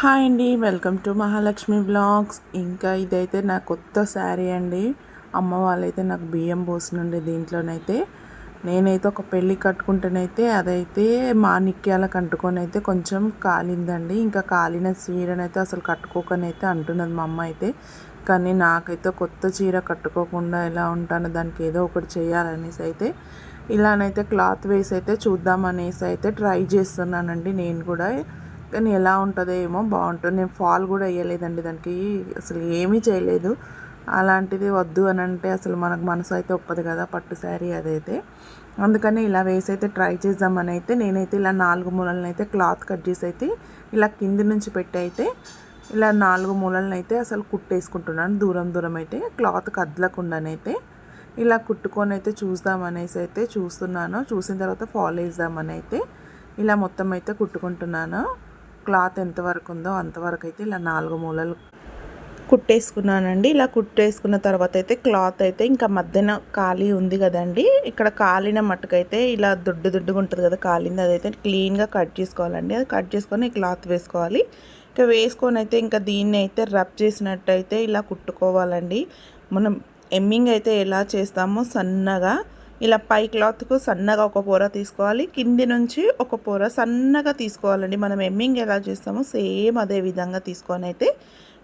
Hi అండి welcome to Mahalakshmi blogs. ఇంకా ఇదైతే నా కొత్త శారీ అండి. అమ్మ వాళ్ళైతే నాకు బియ్యం పోసినండి దీంట్లోనైతే. నేనైతే ఒక పెళ్ళి కట్టుకుంటేనైతే అదైతే మా నిక్యాలకు అంటుకొని అయితే కొంచెం కాలిందండి. ఇంకా కాలిన చీరనైతే అసలు కట్టుకోకనైతే అంటున్నది మా అమ్మ అయితే. కానీ నాకైతే కొత్త చీర కట్టుకోకుండా ఎలా ఉంటానో దానికి ఏదో ఒకటి చేయాలనేసి అయితే ఇలానైతే క్లాత్ వేసి అయితే చూద్దామనేసి అయితే ట్రై చేస్తున్నానండి నేను కూడా. కానీ ఎలా ఉంటుందో ఏమో బాగుంటుంది. నేను ఫాల్ కూడా వేయలేదండి దానికి. అసలు ఏమీ చేయలేదు. అలాంటిది వద్దు అని అంటే అసలు మనకు మనసు అయితే ఒప్పదు కదా పట్టు శారీ అదైతే. అందుకని ఇలా వేసి అయితే ట్రై చేద్దామని అయితే నేనైతే ఇలా నాలుగు మూలలను అయితే క్లాత్ కట్ చేసి అయితే ఇలా కింది నుంచి పెట్టి అయితే ఇలా నాలుగు మూలలను అయితే అసలు కుట్టేసుకుంటున్నాను. దూరం దూరం అయితే క్లాత్ కదలకుండానైతే ఇలా కుట్టుకొని అయితే చూద్దామనేసి అయితే చూస్తున్నాను. చూసిన తర్వాత ఫాలో వేద్దామని అయితే ఇలా మొత్తం అయితే కుట్టుకుంటున్నాను. క్లాత్ ఎంతవరకు ఉందో అంతవరకు అయితే ఇలా నాలుగు మూలలు కుట్టేసుకున్నానండి. ఇలా కుట్టేసుకున్న తర్వాత అయితే క్లాత్ అయితే ఇంకా మధ్యన ఖాళీ ఉంది కదండి. ఇక్కడ కాలిన మట్టుకైతే ఇలా దుడ్డు దుడ్డుగా ఉంటుంది కదా కాలింది. అదైతే క్లీన్గా కట్ చేసుకోవాలండి. అది కట్ చేసుకొని క్లాత్ వేసుకోవాలి. ఇంకా వేసుకొని అయితే ఇంకా దీన్ని అయితే రబ్ చేసినట్టయితే ఇలా కుట్టుకోవాలండి. మనం ఎమ్మింగ్ అయితే ఎలా చేస్తామో సన్నగా ఇలా పై క్లాత్కు సన్నగా ఒక పొర తీసుకోవాలి. కింది నుంచి ఒక పొర సన్నగా తీసుకోవాలండి. మనం ఎమ్మింగ్ ఎలా చేస్తామో సేమ్ అదే విధంగా తీసుకొని అయితే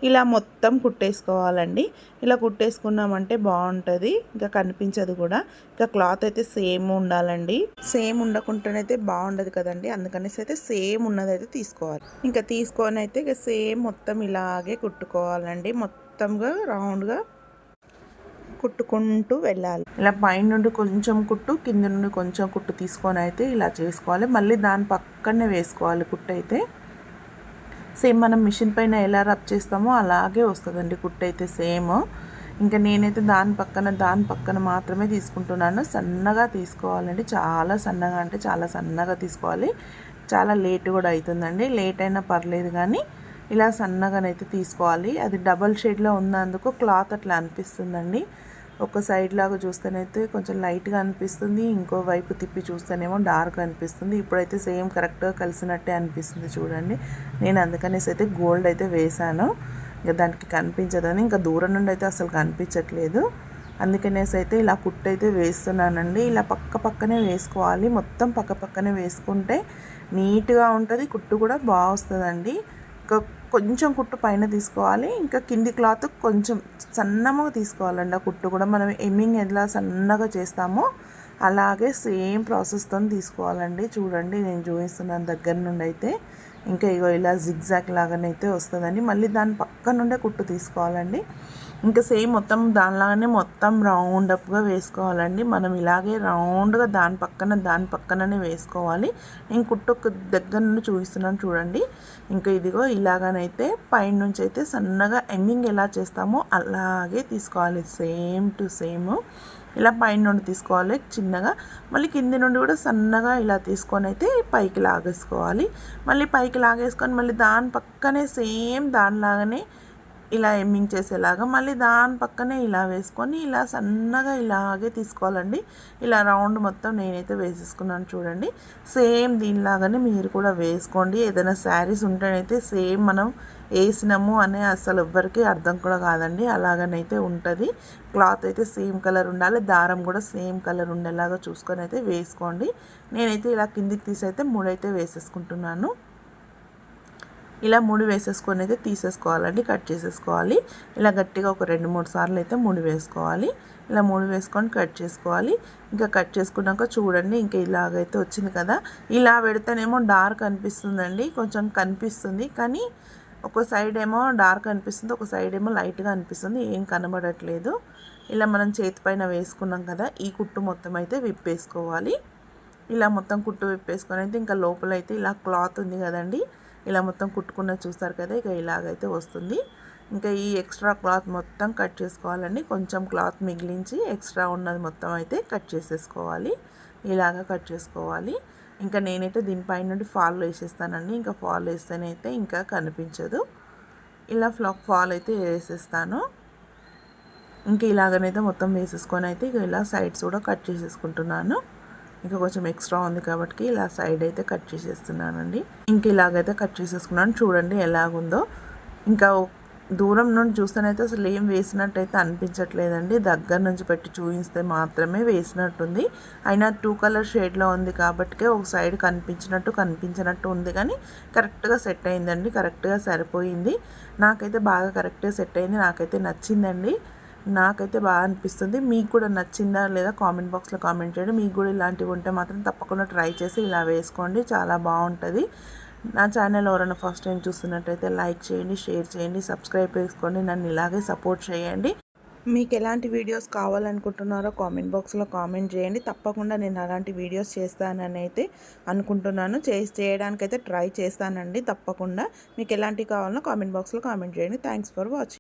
ఇలా మొత్తం కుట్టేసుకోవాలండి. ఇలా కుట్టేసుకున్నామంటే బాగుంటుంది. ఇంకా కనిపించదు కూడా. ఇంకా క్లాత్ అయితే సేమ్ ఉండాలండి. సేమ్ ఉండకుండానైతే బాగుండదు కదండి. అందుకనేసి అయితే సేమ్ ఉన్నదైతే తీసుకోవాలి. ఇంకా తీసుకొని అయితే ఇక సేమ్ మొత్తం ఇలాగే కుట్టుకోవాలండి. మొత్తంగా రౌండ్గా కుట్టుకుంటూ వెళ్ళాలి. ఇలా పైన నుండి కొంచెం కుట్టు కింద నుండి కొంచెం కుట్టు తీసుకొని అయితే ఇలా చేసుకోవాలి. మళ్ళీ దాని పక్కనే వేసుకోవాలి కుట్టు అయితే. సేమ్ మనం మిషన్ పైన ఎలా రబ్ చేస్తామో అలాగే వస్తుందండి కుట్టు అయితే సేమ్ ఇంకా నేనైతే దాని పక్కన దాని పక్కన మాత్రమే తీసుకుంటున్నాను. సన్నగా తీసుకోవాలండి. చాలా సన్నగా అంటే చాలా సన్నగా తీసుకోవాలి. చాలా లేట్ కూడా అవుతుందండి. లేట్ అయినా పర్లేదు కానీ ఇలా సన్నగానైతే తీసుకోవాలి. అది డబల్ షేడ్లో ఉన్నందుకు క్లాత్ అట్లా అనిపిస్తుందండి. ఒక సైడ్ లాగా చూస్తేనైతే కొంచెం లైట్గా అనిపిస్తుంది. ఇంకో వైపు తిప్పి చూస్తేనేమో డార్క్ అనిపిస్తుంది. ఇప్పుడైతే సేమ్ కరెక్ట్గా కలిసినట్టే అనిపిస్తుంది చూడండి. నేను అందుకనేసి అయితే గోల్డ్ అయితే వేశాను. ఇంకా దానికి కనిపించదని ఇంకా దూరం నుండి అయితే అసలు కనిపించట్లేదు. అందుకనేసి అయితే ఇలా కుట్టు అయితే వేస్తున్నానండి. ఇలా పక్క పక్కనే వేసుకోవాలి. మొత్తం పక్క పక్కనే వేసుకుంటే నీట్గా ఉంటుంది. కుట్టు కూడా బాగా వస్తుందండి కొంచెం కుట్టు పైన తీసుకోవాలి. ఇంకా కింది క్లాత్ కొంచెం సన్నగా తీసుకోవాలండి. ఆ కుట్టు కూడా మనం ఎమ్మింగ్ ఎలా సన్నగా చేస్తామో అలాగే సేమ్ ప్రాసెస్తో తీసుకోవాలండి. చూడండి నేను చూపిస్తున్నాను దగ్గర నుండి అయితే. ఇంకా ఇగో ఇలా జిగ్జాక్ లాగానైతే వస్తుందండి. మళ్ళీ దాని పక్క నుండే కుట్టు తీసుకోవాలండి. ఇంకా సేమ్ మొత్తం దానిలాగానే మొత్తం రౌండప్గా వేసుకోవాలండి. మనం ఇలాగే రౌండ్గా దాని పక్కన దాని పక్కననే వేసుకోవాలి. నేను కుట్టొక్క దగ్గర నుండి చూపిస్తున్నాను చూడండి. ఇంకా ఇదిగో ఇలాగనైతే పైన నుంచి అయితే సన్నగా ఎమ్మింగ్ ఎలా చేస్తామో అలాగే తీసుకోవాలి. Same to same. ఇలా పైన నుండి తీసుకోవాలి చిన్నగా. మళ్ళీ కింది నుండి కూడా సన్నగా ఇలా తీసుకొని అయితే పైకి లాగేసుకోవాలి. మళ్ళీ పైకి లాగేసుకొని మళ్ళీ దాని పక్కనే సేమ్ దానిలాగానే ఇలా ఎమ్మింగ్ చేసేలాగా మళ్ళీ దాని పక్కనే ఇలా వేసుకొని ఇలా సన్నగా ఇలాగే తీసుకోవాలండి. ఇలా రౌండ్ మొత్తం నేనైతే వేసేసుకున్నాను చూడండి. సేమ్ దీనిలాగానే మీరు కూడా వేసుకోండి. ఏదైనా శారీస్ ఉంటేనైతే సేమ్ మనం వేసినాము అనే అసలు ఎవ్వరికి అర్థం కూడా కాదండి. అలాగనైతే ఉంటుంది. క్లాత్ అయితే సేమ్ కలర్ ఉండాలి. దారం కూడా సేమ్ కలర్ ఉండేలాగా చూసుకొని అయితే వేసుకోండి. నేనైతే ఇలా కిందికి తీసి అయితే మూడైతే వేసేసుకుంటున్నాను. ఇలా ముడి వేసేసుకొని అయితే తీసేసుకోవాలండి కట్ చేసేసుకోవాలి. ఇలా గట్టిగా ఒక రెండు మూడు సార్లు అయితే ముడి వేసుకోవాలి. ఇలా ముడి వేసుకొని కట్ చేసుకోవాలి. ఇంకా కట్ చేసుకున్నాక చూడండి ఇంకా ఇలాగైతే వచ్చింది కదా. ఇలా పెడితేనేమో డార్క్ అనిపిస్తుందండి కొంచెం కనిపిస్తుంది. కానీ ఒక సైడ్ ఏమో డార్క్ అనిపిస్తుంది ఒక సైడ్ ఏమో లైట్గా అనిపిస్తుంది ఏం కనబడట్లేదు. ఇలా మనం చేతి పైన వేసుకున్నాం కదా ఈ కుట్టు మొత్తం అయితే విప్పేసుకోవాలి. ఇలా మొత్తం కుట్టు విప్పేసుకొని అయితే ఇంకా లోపల అయితే ఇలా క్లాత్ ఉంది కదండి ఇలా మొత్తం కుట్టుకున్న చూస్తారు కదా ఇక ఇలాగైతే వస్తుంది. ఇంకా ఈ ఎక్స్ట్రా క్లాత్ మొత్తం కట్ చేసుకోవాలండి. కొంచెం క్లాత్ మిగిలించి ఎక్స్ట్రా ఉన్నది మొత్తం అయితే కట్ చేసేసుకోవాలి. ఇలాగ కట్ చేసుకోవాలి. ఇంకా నేనైతే దీనిపై నుండి ఫాల్ వేసేస్తానండి. ఇంకా ఫాల్ వేస్తేనైతే ఇంకా కనిపించదు. ఇలా ఫ్లాక్ ఫాల్ అయితే వేసేస్తాను. ఇంకా ఇలాగనైతే మొత్తం వేసేసుకొని అయితే ఇక ఇలా సైడ్స్ కూడా కట్ చేసేసుకుంటున్నాను. ఇంకా కొంచెం ఎక్స్ట్రా ఉంది కాబట్టి ఇలా సైడ్ అయితే కట్ చేసేస్తున్నానండి. ఇంక ఇలాగైతే కట్ చేసేసుకున్నాను. చూడండి ఎలాగుందో. ఇంకా దూరం నుండి చూస్తేనైతే అసలు ఏం వేసినట్టయితే అనిపించట్లేదండి. దగ్గర నుంచి పెట్టి చూపిస్తే మాత్రమే వేసినట్టుంది. అయినా టూ కలర్ షేడ్లో ఉంది కాబట్టి ఒక సైడ్ కనిపించినట్టు కనిపించినట్టు ఉంది కానీ కరెక్ట్గా సెట్ అయిందండి. కరెక్ట్గా సరిపోయింది. నాకైతే బాగా కరెక్ట్గా సెట్ అయింది. నాకైతే నచ్చిందండి. నాకైతే బాగా అనిపిస్తుంది. మీకు కూడా నచ్చిందా లేదా కామెంట్ బాక్స్లో కామెంట్ చేయండి. మీకు కూడా ఇలాంటివి ఉంటే మాత్రం తప్పకుండా ట్రై చేసి ఇలా వేసుకోండి. చాలా బాగుంటుంది. నా ఛానల్ ఎవరైనా ఫస్ట్ టైం చూస్తున్నట్టయితే లైక్ చేయండి షేర్ చేయండి సబ్స్క్రైబ్ చేసుకోండి. నన్ను ఇలాగే సపోర్ట్ చేయండి. మీకు ఎలాంటి వీడియోస్ కావాలనుకుంటున్నారో కామెంట్ బాక్స్లో కామెంట్ చేయండి. తప్పకుండా నేను అలాంటి వీడియోస్ చేస్తానని అయితే అనుకుంటున్నాను. చేసి చేయడానికైతే ట్రై చేస్తానండి తప్పకుండా. మీకు ఎలాంటివి కావాలన్నా కామెంట్ బాక్స్లో కామెంట్ చేయండి. Thanks for watching